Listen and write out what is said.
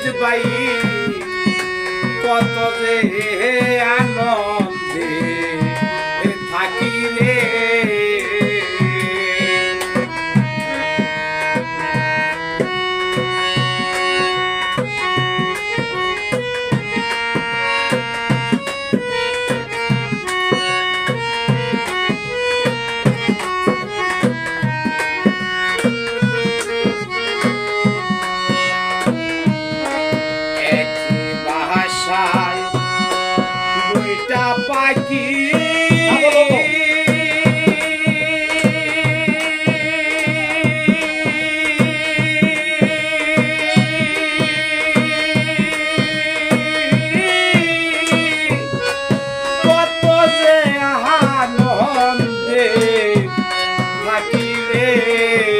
শহীদ by. কত যে আনন্দে বাসায় দুইটা পাখি Hey!